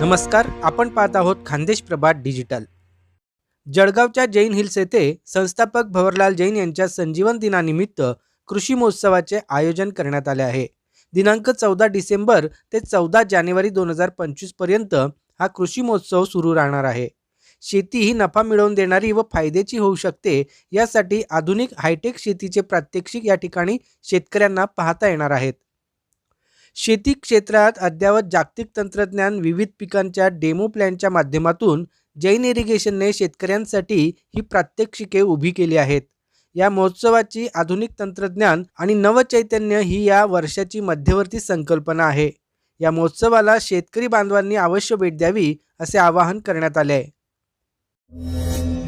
नमस्कार आपण पाहत आहोत खानदेश प्रभात डिजिटल. जळगावच्या जैन हिल्स येथे संस्थापक भवरलाल जैन यांच्या संजीवन दिनानिमित्त कृषी महोत्सवाचे आयोजन करण्यात आले आहे. दिनांक चौदा डिसेंबर ते चौदा जानेवारी दोन हजार पंचवीसपर्यंत हा कृषी महोत्सव सुरू राहणार आहे. शेती ही नफा मिळवून देणारी व फायद्याची होऊ शकते यासाठी आधुनिक हायटेक शेतीचे प्रात्यक्षिक या ठिकाणी शेतकऱ्यांना पाहता येणार आहेत. शेती क्षेत्रात अद्ययावत जागतिक तंत्रज्ञान विविध पिकांच्या डेमो प्लॅनच्या माध्यमातून जैन इरिगेशनने शेतकऱ्यांसाठी ही प्रात्यक्षिके उभी केली आहेत. या महोत्सवाची आधुनिक तंत्रज्ञान आणि नवचैतन्य ही या वर्षाची मध्यवर्ती संकल्पना आहे. या महोत्सवाला शेतकरी बांधवांनी अवश्य भेट द्यावी असे आवाहन करण्यात आले आहे.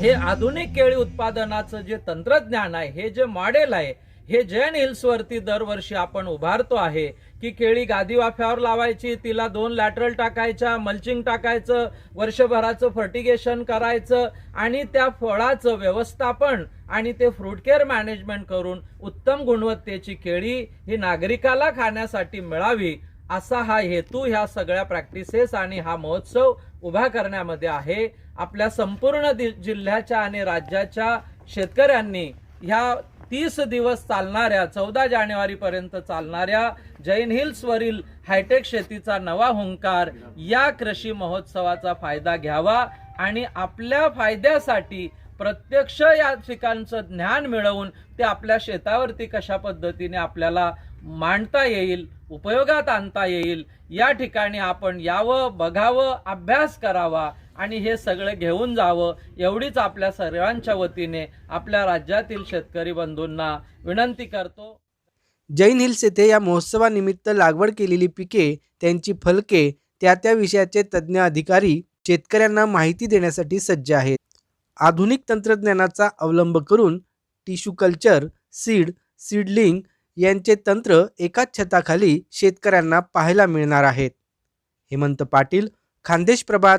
हे आधुनिक केळी उत्पादनाचं जे तंत्रज्ञान आहे हे जे मॉडेल आहे हे जैन हिल्सवरती दरवर्षी आपण उभारतो आहे. की केळी गादी वाफ्यावर लावायची तिला दोन लॅटरल टाकायच्या मल्चिंग टाकायचं वर्षभराचं फर्टिगेशन करायचं आणि त्या फळाचं व्यवस्थापन आणि ते फ्रूट केअर मॅनेजमेंट करून उत्तम गुणवत्तेची केळी ही नागरिकाला खाण्यासाठी मिळावी असा हा हेतू ह्या सगळ्या प्रॅक्टिसेस आणि हा महोत्सव उभा करण्यामध्ये आहे. आपल्या संपूर्ण दि- जिल्ह्याच्या आणि राज्याच्या शेतकऱ्यांनी ह्या तीस दिवस चालणाऱ्या चौदा जानेवारी पर्यंत चालणाऱ्या जैन हिल्स वरील हायटेक शेतीचा नवा हुंकार या कृषी महोत्सवाचा फायदा घ्यावा आणि आपल्या फायद्यासाठी प्रत्यक्ष या ठिकाणचं ज्ञान मिळवून ते आपल्या शेतावरती कशा पद्धतीने आपल्याला मांडता येईल उपयोगात आणता येईल या ठिकाणी आपण यावं बघावं अभ्यास करावा आणि हे सगळं घेऊन जावं एवढीच आपल्या सर्वांच्या वतीने आपल्या राज्यातील शेतकरी बंधूंना विनंती करतो. जैन हिल्स येथे या महोत्सवानिमित्त लागवड केलेली पिके त्यांची फलके त्या त्या विषयाचे तज्ज्ञ अधिकारी शेतकऱ्यांना माहिती देण्यासाठी सज्ज आहेत. आधुनिक तंत्रज्ञानाचा अवलंब करून टिश्यू कल्चर सीड सीडलिंग यांचे तंत्र एकाच छताखाली शेतकऱ्यांना पाहायला मिळणार आहेत. हेमंत पाटील खानदेश प्रभात